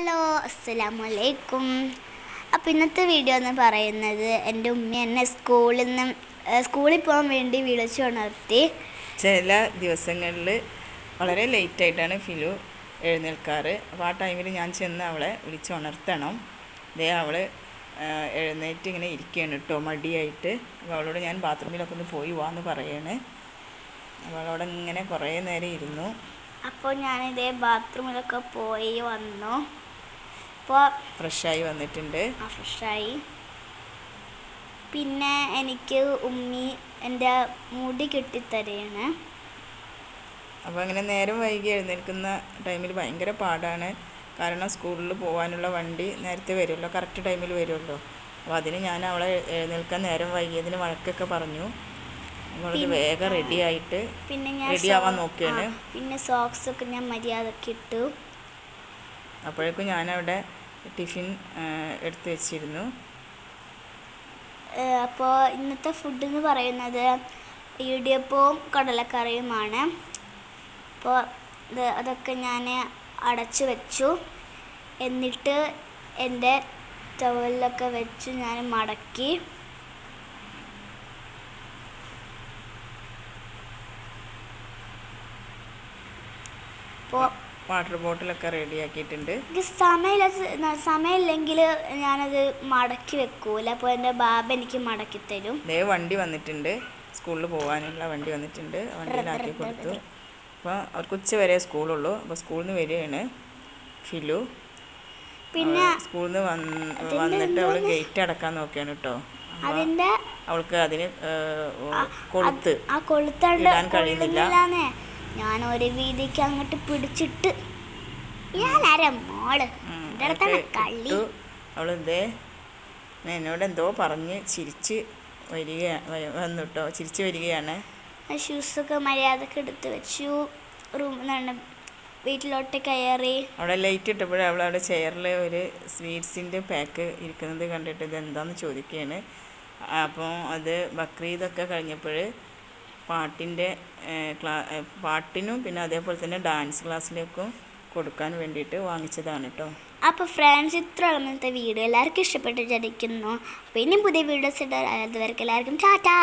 Hello അസ്സലാമു അലൈക്കും അപ്പോൾ ഇന്നത്തെ വീഡിയോ എന്ന് പറയുന്നത് എന്റെ ഉമ്മ എന്നെ സ്കൂളിൽ നിന്ന് സ്കൂളിൽ പോകാൻ വേണ്ടി വിളിച്ചു ഉണർത്തി. ചില ദിവസങ്ങളിൽ വളരെ ലേറ്റ് ആയിട്ടാണ് ഫിലു എഴുന്നേൽക്കാറ്. അപ്പോൾ ആ ടൈമിൽ ഞാൻ ചെന്ന് അവളെ വിളിച്ചുണർത്തണം ദേ അവൾ എഴുന്നേറ്റ് ഇങ്ങനെ ഇരിക്കുകയാണ് കേട്ടോ മടിയായിട്ട്. അപ്പോൾ അവളോട് ഞാൻ ബാത്റൂമിലൊക്കെ ഒന്ന് പോയി വാന്ന് പറയാണ്. അപ്പോൾ അവളോട് ഇങ്ങനെ കുറേ നേരം ഇരുന്നു. അപ്പോൾ ഞാനിതേ ബാത്റൂമിലൊക്കെ പോയി വന്നു. അപ്പോൾ ഫ്രഷായി വന്നിട്ടുണ്ട്. ആ ഫ്രഷായി. പിന്നെ എനിക്ക് ഉമ്മി എന്റെ മുടി കെട്ടിത്തരയാണ്. അപ്പോൾ അങ്ങനെ നേരം വൈകി എഴുന്നേൽക്കുന്ന ടൈമിൽ ഭയങ്കര പാടാണ്. കാരണം സ്കൂളിൽ പോകാനുള്ള വണ്ടി നേരത്തെ വരുമല്ലോ കറക്റ്റ് ടൈമിൽ വരുമല്ലോ. അപ്പോൾ അതിന് ഞാൻ അവളെ എഴുന്നേൽക്കാൻ നേരം വൈകിയതിന് വഴക്കൊക്കെ പറഞ്ഞു. അവളത് വേഗം റെഡി ആയിട്ട് പിന്നെ ഞാൻ റെഡി ആവാൻ നോക്കിയാണ്. പിന്നെ സോക്സ് ഒക്കെ ഞാൻ മര്യാദയ്ക്ക് ഇട്ടു. അപ്പോഴേക്കും ഞാനവിടെ ടിഫിൻ എടുത്ത് വെച്ചിരുന്നു. അപ്പോൾ ഇന്നത്തെ ഫുഡ് എന്ന് പറയുന്നത് ഇടിയപ്പവും കടലക്കറിയുമാണ്. അപ്പോൾ ഇത് അതൊക്കെ ഞാൻ അടച്ചു വെച്ചു. എന്നിട്ട് എന്റെ ടവലിലൊക്കെ വെച്ച് ഞാൻ മടക്കി. അപ്പോൾ വാട്ടർ ബോട്ടിലൊക്കെ റെഡി ആക്കിയിട്ടുണ്ട് എനിക്ക് സമയമില്ല സമയമില്ലെങ്കിൽ ഞാനത് മടക്കി വെക്കൂല അപ്പോൾ എന്റെ ബാബ എനിക്ക് മടക്കി തരും. ദേ വണ്ടി വന്നിട്ടുണ്ട്. സ്കൂളിൽ പോകാനുള്ള വണ്ടി വന്നിട്ടുണ്ട്. വണ്ടിയിലാക്കി കൊടുത്തു. അപ്പോൾ അവർക്ക് ഉച്ച വരെ സ്കൂളുള്ളൂ. അപ്പോൾ സ്കൂളിൽ നിന്ന് വരികയാണ് ഫിലു. പിന്നെ സ്കൂളിൽ നിന്ന് വന്ന് വന്നിട്ട് അവൾ ഗേറ്റ് അടക്കാൻ നോക്കിയാണ് കേട്ടോ. അതിന്റെ അവൾക്ക് അതിന് കൊളുത്ത് ആ കൊളുത്ത് ഇടാൻ കഴിയുന്നില്ല. ഞാൻ ഒരു വീതിക്ക് അങ്ങോട്ട് പിടിച്ചിട്ട് ഞാൻ ആരാ മോൾ? കള്ളി എന്റെ അടുത്താണ് എന്നിട്ട് കളി ഇട്ടു. അവൾ എന്തേ എന്നോട് എന്തോ പറഞ്ഞ് ചിരിച്ച് വരിക വന്നുട്ടോ ചിരിച്ച് വരികയാണ്. ഷൂസൊക്കെ മര്യാദയ്ക്ക് എടുത്ത് വെച്ചു. റൂമിൽ നിന്നാണ് വീട്ടിലോട്ട് കയറി. അവിടെ ലൈറ്റ് ഇട്ടപ്പോഴേ അവൾ അവിടെ ചെയറിൽ ഒരു സ്വീറ്റ്സിന്റെ പാക്ക് ഇരിക്കുന്നത് കണ്ടിട്ട് ഇത് എന്താണെന്ന് ചോദിക്കുകയാണ്. അപ്പോൾ അത് ബക്രീദൊക്കെ കഴിഞ്ഞപ്പോൾ പാട്ടിന്റെ ക്ലാ പാട്ടിനും പിന്നെ അതേപോലെ തന്നെ ഡാൻസ് ക്ലാസ്സിലേക്കും കൊടുക്കാൻ വേണ്ടിയിട്ട് വാങ്ങിച്ചതാണ് കേട്ടോ. അപ്പോൾ ഫ്രണ്ട്സ് ഇത്ര ഇന്നത്തെ വീഡിയോ. എല്ലാവർക്കും ഇഷ്ടപ്പെട്ട് വിചാരിക്കുന്നു. അപ്പോൾ ഇനിയും പുതിയ വീഡിയോസ് ഇടാൻ എല്ലാവർക്കും ടാറ്റാ.